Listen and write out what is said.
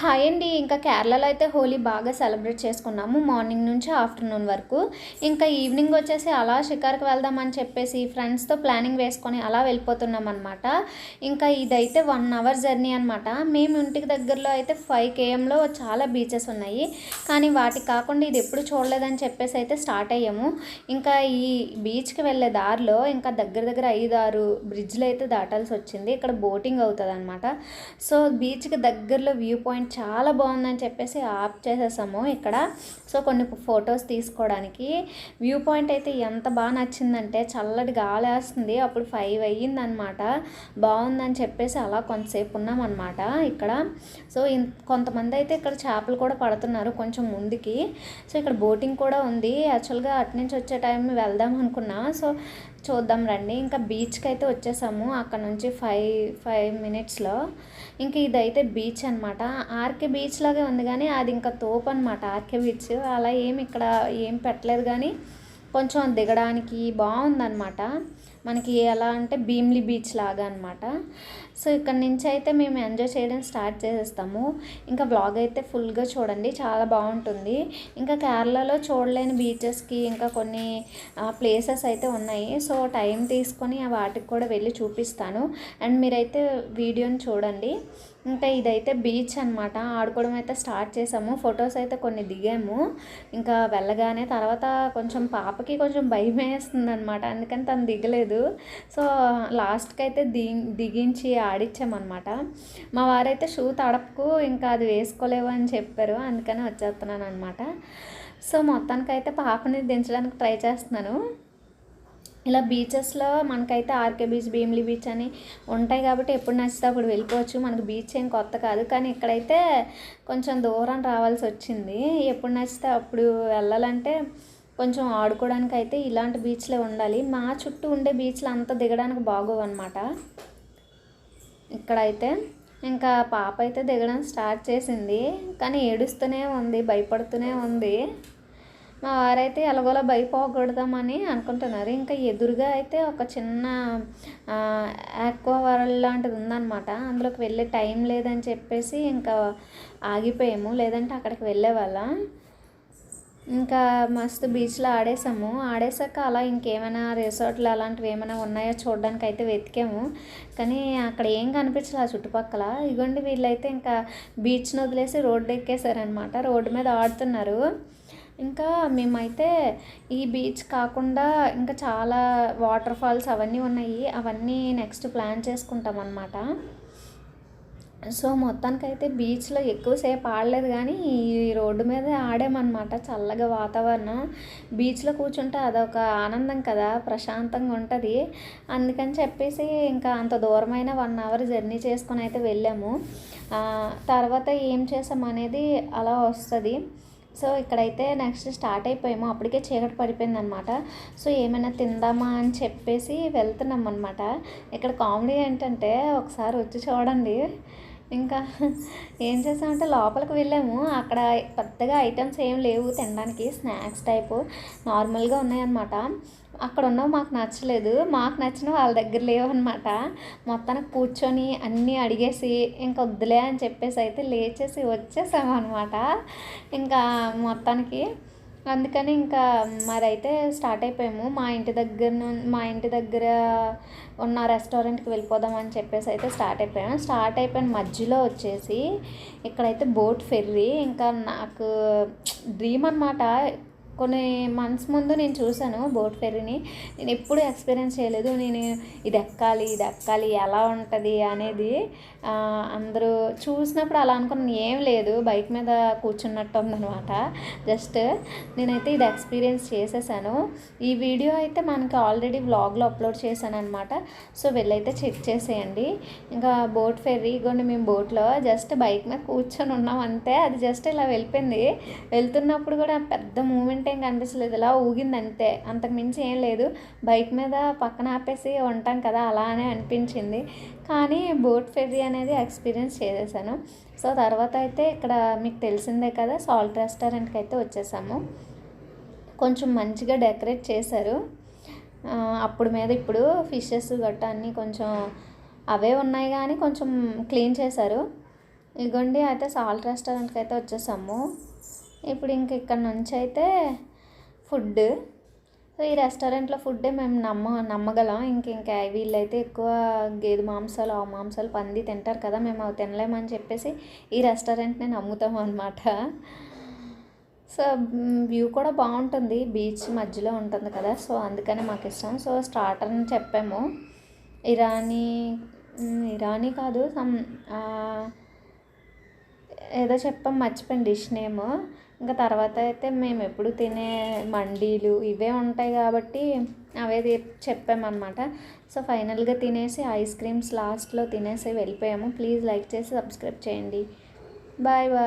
Hi అండి. ఇంకా కేరళలో అయితే హోలీ బాగా సెలబ్రేట్ చేసుకున్నాము మార్నింగ్ నుంచి ఆఫ్టర్నూన్ వరకు. ఇంకా ఈవినింగ్ వచ్చేసి అలా షికార్కి వెళ్దామని చెప్పేసి ఫ్రెండ్స్తో ప్లానింగ్ వేసుకొని అలా వెళ్ళిపోతున్నాం అనమాట ఇంకా ఇదైతే వన్ అవర్ జర్నీ అనమాట మేము ఇంటికి దగ్గరలో అయితే ఫైవ్ కేఎంలో చాలా బీచెస్ ఉన్నాయి. కానీ వాటికి కాకుండా ఇది ఎప్పుడు చూడలేదని చెప్పేసి అయితే స్టార్ట్ అయ్యాము. ఇంకా ఈ బీచ్కి వెళ్ళే దారిలో ఇంకా దగ్గర దగ్గర ఐదు ఆరు బ్రిడ్జ్లు అయితే దాటాల్సి వచ్చింది. ఇక్కడ బోటింగ్ అవుతుంది అనమాట సో బీచ్కి దగ్గరలో వ్యూ పాయింట్ చాలా బాగుందని చెప్పేసి ఆప్ చేసేసాము ఇక్కడ. సో కొన్ని ఫొటోస్ తీసుకోవడానికి. వ్యూ పాయింట్ అయితే ఎంత బాగా నచ్చిందంటే చల్లటి గాలి వేస్తుంది అప్పుడు ఫైవ్ అయ్యిందనమాట. బాగుందని చెప్పేసి అలా కొంతసేపు ఉన్నాం అనమాట ఇక్కడ. సో ఇన్- కొంతమంది అయితే ఇక్కడ చేపలు కూడా పడుతున్నారు కొంచెం ముందుకి. సో ఇక్కడ బోటింగ్ కూడా ఉంది. యాక్చువల్గా అటు నుంచి వచ్చే టైం వెళ్దాం అనుకున్నా. సో చూద్దాం రండి. ఇంకా బీచ్కి అయితే వచ్చేసాము అక్కడ నుంచి ఫైవ్ ఫైవ్ మినిట్స్లో. ఇంకా ఇదైతే బీచ్ అనమాట ఆర్కే బీచ్ లాగే ఉంది కానీ అది ఇంకా తోపు అనమాట ఆర్కే బీచ్ అలా ఏమి ఇక్కడ ఏం పెట్టలేదు కానీ కొంచెం దిగడానికి బాగుందన్నమాట. మనకి ఎలా అంటే భీమ్లీ బీచ్ లాగా అనమాట సో ఇక్కడ నుంచి అయితే మేము ఎంజాయ్ చేయడం స్టార్ట్ చేసేస్తాము. ఇంకా వ్లాగ్ అయితే ఫుల్గా చూడండి చాలా బాగుంటుంది. ఇంకా కేరళలో చూడలేని బీచెస్కి ఇంకా కొన్ని ప్లేసెస్ అయితే ఉన్నాయి. సో టైం తీసుకొని ఆ వాటికి కూడా వెళ్ళి చూపిస్తాను. అండ్ మీరైతే వీడియోని చూడండి. ఇంకా ఇదైతే బీచ్ అనమాట ఆడుకోవడం అయితే స్టార్ట్ చేసాము. ఫొటోస్ అయితే కొన్ని దిగాము. ఇంకా వెళ్ళగానే తర్వాత కొంచెం పాపకి కొంచెం భయం వేస్తుంది అనమాట అందుకని తను దిగలేదు. సో లాస్ట్కి అయితే ది దిగించి ఆడిచ్చామన్నమాట. మా వారైతే షూ తడపకు ఇంకా అది వేసుకోలేవు అని చెప్పారు. అందుకని వచ్చేస్తున్నాను అనమాట సో మొత్తానికైతే పాపని దించడానికి ట్రై చేస్తున్నాను. ఇలా బీచెస్లో మనకైతే ఆర్కే బీచ్ భీమిలి బీచ్ అని ఉంటాయి కాబట్టి ఎప్పుడు నచ్చితే అప్పుడు వెళ్ళిపోవచ్చు. మనకు బీచ్ ఏం కొత్త కాదు. కానీ ఇక్కడైతే కొంచెం దూరం రావాల్సి వచ్చింది. ఎప్పుడు నచ్చితే అప్పుడు వెళ్ళాలంటే కొంచెం ఆడుకోవడానికి అయితే ఇలాంటి బీచ్లే ఉండాలి. మా చుట్టూ ఉండే బీచ్లు అంత దిగడానికి బాగోవు అనమాట ఇక్కడైతే ఇంకా పాప అయితే దిగడం స్టార్ట్ చేసింది. కానీ ఏడుస్తూనే ఉంది భయపడుతూనే ఉంది. మా వారైతే ఎలాగోలా భయపోకూడదామని అనుకుంటున్నారు. ఇంకా ఎదురుగా అయితే ఒక చిన్న ఆక్వా వరల్డ్ లాంటిది ఉందన్నమాట. అందులోకి వెళ్ళే టైం లేదని చెప్పేసి ఇంకా ఆగిపోయాము. లేదంటే అక్కడికి వెళ్ళేవాళ్ళం ఇంకా మస్తు బీచ్లో ఆడేసాము. ఆడేసాక అలా ఇంకేమైనా రిసార్ట్లు అలాంటివి ఏమైనా ఉన్నాయో చూడడానికి అయితే వెతికాము. కానీ అక్కడ ఏం కనిపించలేదు ఆ చుట్టుపక్కల. ఇగోండి వీళ్ళైతే ఇంకా బీచ్ని వదిలేసి రోడ్డు ఎక్కేసారనమాట రోడ్డు మీద ఆడుతున్నారు. ఇంకా మేమైతే ఈ బీచ్ కాకుండా ఇంకా చాలా వాటర్ ఫాల్స్ అవన్నీ ఉన్నాయి. అవన్నీ నెక్స్ట్ ప్లాన్ చేసుకుంటాం అనమాట సో మొత్తానికైతే బీచ్లో ఎక్కువసేపు ఆడలేదు కానీ ఈ రోడ్డు మీద ఆడామన్నమాట చల్లగా వాతావరణం. బీచ్లో కూర్చుంటే అదొక ఆనందం కదా ప్రశాంతంగా ఉంటుంది. అందుకని చెప్పేసి ఇంకా అంత దూరమైన వన్ అవర్ జర్నీ చేసుకొని అయితే వెళ్ళాము. తర్వాత ఏం చేసాం అనేది అలా వస్తుంది. సో ఇక్కడైతే నెక్స్ట్ స్టార్ట్ అయిపోయాము. అప్పటికే చీకటి పడిపోయింది అనమాట సో ఏమైనా తిందామా అని చెప్పేసి వెళ్తున్నాం అనమాట ఇక్కడ కామెడీ ఏంటంటే ఒకసారి వచ్చి చూడండి. ఇంకా ఏం చేసామంటే లోపలికి వెళ్ళాము. అక్కడ పెద్దగా ఐటమ్స్ ఏం లేవు తినడానికి. స్నాక్స్ టైపు నార్మల్గా ఉన్నాయన్నమాట. అక్కడ ఉన్నవి మాకు నచ్చలేదు. మాకు నచ్చిన వాళ్ళ దగ్గర లేవన్నమాట. మొత్తానికి కూర్చొని అన్నీ అడిగేసి ఇంకా వద్దులే అని చెప్పేసి అయితే లేచేసి వచ్చేసాము అనమాట ఇంకా మొత్తానికి అందుకని ఇంకా మరైతే స్టార్ట్ అయిపోయాము. మా ఇంటి దగ్గర మా ఇంటి దగ్గర ఉన్న రెస్టారెంట్కి వెళ్ళిపోదాం అని చెప్పేసి అయితే స్టార్ట్ అయిపోయాము స్టార్ట్ అయిపోయిన మధ్యలో వచ్చేసి ఇక్కడైతే బోట్ ఫెర్రీ. ఇంకా నాకు డ్రీమ్ అనమాట కొన్ని మంత్స్ ముందు నేను చూశాను బోట్ ఫెర్రీని నేను ఎప్పుడు ఎక్స్పీరియన్స్ చేయలేదు. నేను ఇది ఎక్కాలి ఇది ఎక్కాలి ఎలా ఉంటుంది అనేది అందరూ చూసినప్పుడు అలా అనుకున్నాను. ఏం లేదు బైక్ మీద కూర్చున్నట్టు ఉందనమాట జస్ట్ నేనైతే ఇది ఎక్స్పీరియన్స్ చేసేసాను. ఈ వీడియో అయితే మనకి ఆల్రెడీ వ్లాగ్లో అప్లోడ్ చేశాను అనమాట సో వెళ్ళైతే చెక్ చేసేయండి. ఇంకా బోట్ ఫెర్రీ కొన్ని మేము బోట్లో జస్ట్ బైక్ మీద కూర్చొని ఉన్నాం అంతే అది జస్ట్ ఇలా వెళ్ళిపోయింది. వెళ్తున్నప్పుడు కూడా పెద్ద మూమెంట్ ఏం కనిపించలేదు ఇలా ఊగింది అంతే అంతకు మించి ఏం లేదు. బైక్ మీద పక్కన ఆపేసి ఉంటాం కదా అలానే అనిపించింది. కానీ బోట్ ఫెర్రీ అనేది ఎక్స్పీరియన్స్ చేసేసాను. సో తర్వాత అయితే ఇక్కడ మీకు తెలిసిందే కదా సాల్ట్ రెస్టారెంట్కి అయితే వచ్చేసాము. కొంచెం మంచిగా డెకరేట్ చేశారు. అప్పుడు మీద ఇప్పుడు ఫిషెస్ గట్ట అన్నీ కొంచెం అవే ఉన్నాయి కానీ కొంచెం క్లీన్ చేశారు. ఇగోండి అయితే సాల్ట్ రెస్టారెంట్కి అయితే వచ్చేసాము. ఇప్పుడు ఇంక ఇక్కడ నుంచి అయితే ఫుడ్ సో ఈ రెస్టారెంట్లో ఫుడ్డే మేము నమ్మ నమ్మగలం. ఇంక ఇంకా వీళ్ళైతే ఎక్కువ గేదె మాంసాలు ఆవు మాంసాలు పంది తింటారు కదా మేము అవి తినలేమని చెప్పేసి ఈ రెస్టారెంట్ని నమ్ముతాం అనమాట సో వ్యూ కూడా బాగుంటుంది. బీచ్ మధ్యలో ఉంటుంది కదా సో అందుకని మాకు ఇష్టం. సో స్టార్టర్ అని చెప్పాము. ఇరానీ ఇరానీ కాదు సమ్ ఏదో చెప్పాం మర్చిపోయాను డిష్ నేమ్. ఇంకా తర్వాత అయితే మేము ఎప్పుడు తినే మండీలు ఇవే ఉంటాయి కాబట్టి అవే చెప్పామన్నమాట. సో ఫైనల్గా తినేసి ఐస్ క్రీమ్స్ లాస్ట్లో తినేసి వెళ్ళిపోయాము. ప్లీజ్ లైక్ చేసి సబ్స్క్రైబ్ చేయండి. Bye bye.